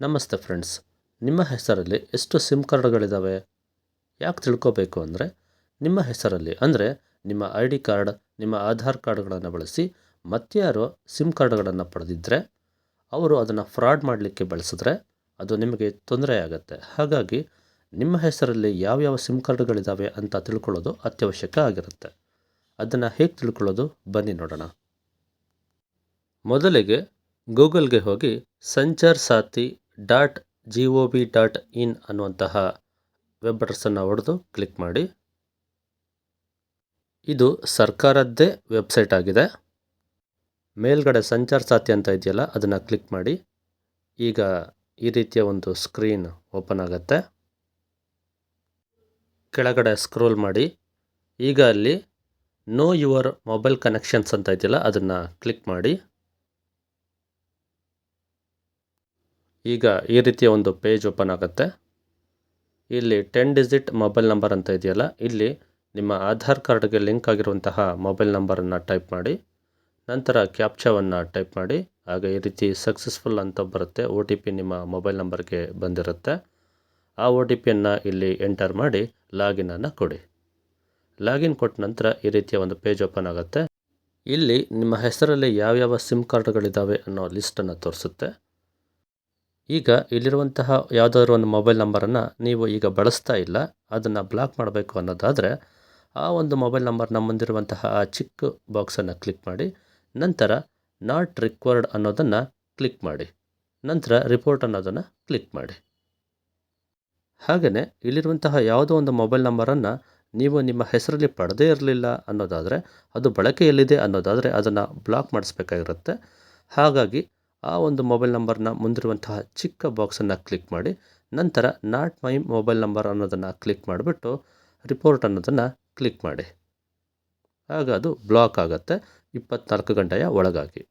ನಮಸ್ತೆ ಫ್ರೆಂಡ್ಸ್. ನಿಮ್ಮ ಹೆಸರಲ್ಲಿ ಎಷ್ಟು ಸಿಮ್ ಕಾರ್ಡ್ಗಳಿದ್ದಾವೆ ಯಾಕೆ ತಿಳ್ಕೋಬೇಕು ಅಂದರೆ, ನಿಮ್ಮ ಹೆಸರಲ್ಲಿ ಅಂದರೆ ನಿಮ್ಮ ಐ ಡಿ ಕಾರ್ಡ್, ನಿಮ್ಮ ಆಧಾರ್ ಕಾರ್ಡ್ಗಳನ್ನು ಬಳಸಿ ಮತ್ತಾರೋ ಸಿಮ್ ಕಾರ್ಡ್ಗಳನ್ನು ಪಡೆದಿದ್ದರೆ ಅವರು ಅದನ್ನು ಫ್ರಾಡ್ ಮಾಡಲಿಕ್ಕೆ ಬಳಸಿದ್ರೆ ಅದು ನಿಮಗೆ ತೊಂದರೆ ಆಗುತ್ತೆ. ಹಾಗಾಗಿ ನಿಮ್ಮ ಹೆಸರಲ್ಲಿ ಯಾವ್ಯಾವ ಸಿಮ್ ಕಾರ್ಡ್ಗಳಿದ್ದಾವೆ ಅಂತ ತಿಳ್ಕೊಳ್ಳೋದು ಅತ್ಯವಶ್ಯಕ ಆಗಿರುತ್ತೆ. ಅದನ್ನು ಹೇಗೆ ತಿಳ್ಕೊಳ್ಳೋದು? ಬನ್ನಿ ನೋಡೋಣ. ಮೊದಲಿಗೆ ಗೂಗಲ್ಗೆ ಹೋಗಿ Sanchar Saathi dot G O V dot in ಅನ್ನುವಂತಹ ವೆಬ್ ಅಡ್ರೆಸ್ಸನ್ನು ಹೊಡೆದು ಕ್ಲಿಕ್ ಮಾಡಿ. ಇದು ಸರ್ಕಾರದ್ದೇ ವೆಬ್ಸೈಟ್ ಆಗಿದೆ. ಮೇಲ್ಗಡೆ ಸಂಚಾರ ಸಾಧ್ಯ ಅಂತ ಇದೆಯಲ್ಲ, ಅದನ್ನು ಕ್ಲಿಕ್ ಮಾಡಿ. ಈಗ ಈ ರೀತಿಯ ಒಂದು ಸ್ಕ್ರೀನ್ ಓಪನ್ ಆಗುತ್ತೆ. ಕೆಳಗಡೆ ಸ್ಕ್ರೋಲ್ ಮಾಡಿ. ಈಗ ಅಲ್ಲಿ ನೋ ಯುವರ್ ಮೊಬೈಲ್ ಕನೆಕ್ಷನ್ಸ್ ಅಂತ ಇದೆಯಲ್ಲ, ಅದನ್ನು ಕ್ಲಿಕ್ ಮಾಡಿ. ಈಗ ಈ ರೀತಿಯ ಒಂದು ಪೇಜ್ ಓಪನ್ ಆಗುತ್ತೆ. ಇಲ್ಲಿ ಟೆನ್ ಡಿಜಿಟ್ ಮೊಬೈಲ್ ನಂಬರ್ ಅಂತ ಇದೆಯಲ್ಲ, ಇಲ್ಲಿ ನಿಮ್ಮ ಆಧಾರ್ ಕಾರ್ಡ್ಗೆ ಲಿಂಕ್ ಆಗಿರುವಂತಹ ಮೊಬೈಲ್ ನಂಬರನ್ನು ಟೈಪ್ ಮಾಡಿ, ನಂತರ ಕ್ಯಾಪ್ಚಾವನ್ನು ಟೈಪ್ ಮಾಡಿ ಆಗ ಈ ರೀತಿ ಸಕ್ಸಸ್ಫುಲ್ ಅಂತ ಬರುತ್ತೆ ಒ ಟಿ ಪಿ ನಿಮ್ಮ ಮೊಬೈಲ್ ನಂಬರ್ಗೆ ಬಂದಿರುತ್ತೆ. ಆ ಒ ಟಿ ಪಿಯನ್ನು ಇಲ್ಲಿ ಎಂಟರ್ ಮಾಡಿ ಲಾಗಿನನ್ನು ಕೊಡಿ. ಲಾಗಿನ್ ಕೊಟ್ಟ ನಂತರ ಈ ರೀತಿಯ ಒಂದು ಪೇಜ್ ಓಪನ್ ಆಗುತ್ತೆ. ಇಲ್ಲಿ ನಿಮ್ಮ ಹೆಸರಲ್ಲಿ ಯಾವ್ಯಾವ ಸಿಮ್ ಕಾರ್ಡ್ಗಳಿದ್ದಾವೆ ಅನ್ನೋ ಲಿಸ್ಟನ್ನು ತೋರಿಸುತ್ತೆ. ಈಗ ಇಲ್ಲಿರುವಂತಹ ಯಾವುದಾದ್ರು ಒಂದು ಮೊಬೈಲ್ ನಂಬರನ್ನು ನೀವು ಈಗ ಬಳಸ್ತಾ ಇಲ್ಲ, ಅದನ್ನು ಬ್ಲಾಕ್ ಮಾಡಬೇಕು ಅನ್ನೋದಾದರೆ ಆ ಒಂದು ಮೊಬೈಲ್ ನಂಬರ್ ಮುಂದಿರುವಂತಹ ಆ ಚಿಕ್ಕ ಬಾಕ್ಸನ್ನು ಕ್ಲಿಕ್ ಮಾಡಿ, ನಂತರ ನಾಟ್ ರಿಕ್ವರ್ಡ್ ಅನ್ನೋದನ್ನು ಕ್ಲಿಕ್ ಮಾಡಿ, ನಂತರ ರಿಪೋರ್ಟ್ ಅನ್ನೋದನ್ನು ಕ್ಲಿಕ್ ಮಾಡಿ. ಹಾಗೆಯೇ ಇಲ್ಲಿರುವಂತಹ ಯಾವುದೋ ಒಂದು ಮೊಬೈಲ್ ನಂಬರನ್ನು ನೀವು ನಿಮ್ಮ ಹೆಸರಲ್ಲಿ ಪಡೆದೇ ಇರಲಿಲ್ಲ ಅನ್ನೋದಾದರೆ, ಅದು ಬಳಕೆಯಲ್ಲಿದೆ ಅನ್ನೋದಾದರೆ ಅದನ್ನು ಬ್ಲಾಕ್ ಮಾಡಿಸ್ಬೇಕಾಗಿರುತ್ತೆ. ಹಾಗಾಗಿ ಆ ಒಂದು ಮೊಬೈಲ್ ನಂಬರ್ನ ಮುಂದಿರುವಂತಹ ಚಿಕ್ಕ ಬಾಕ್ಸನ್ನು ಕ್ಲಿಕ್ ಮಾಡಿ, ನಂತರ ನಾಟ್ ಮೈ ಮೊಬೈಲ್ ನಂಬರ್ ಅನ್ನೋದನ್ನು ಕ್ಲಿಕ್ ಮಾಡಿಬಿಟ್ಟು ರಿಪೋರ್ಟ್ ಅನ್ನೋದನ್ನು ಕ್ಲಿಕ್ ಮಾಡಿ. ಆಗ ಅದು ಬ್ಲಾಕ್ ಆಗುತ್ತೆ. ಇಪ್ಪತ್ನಾಲ್ಕು ಗಂಟೆಯ ಒಳಗಾಗಿ.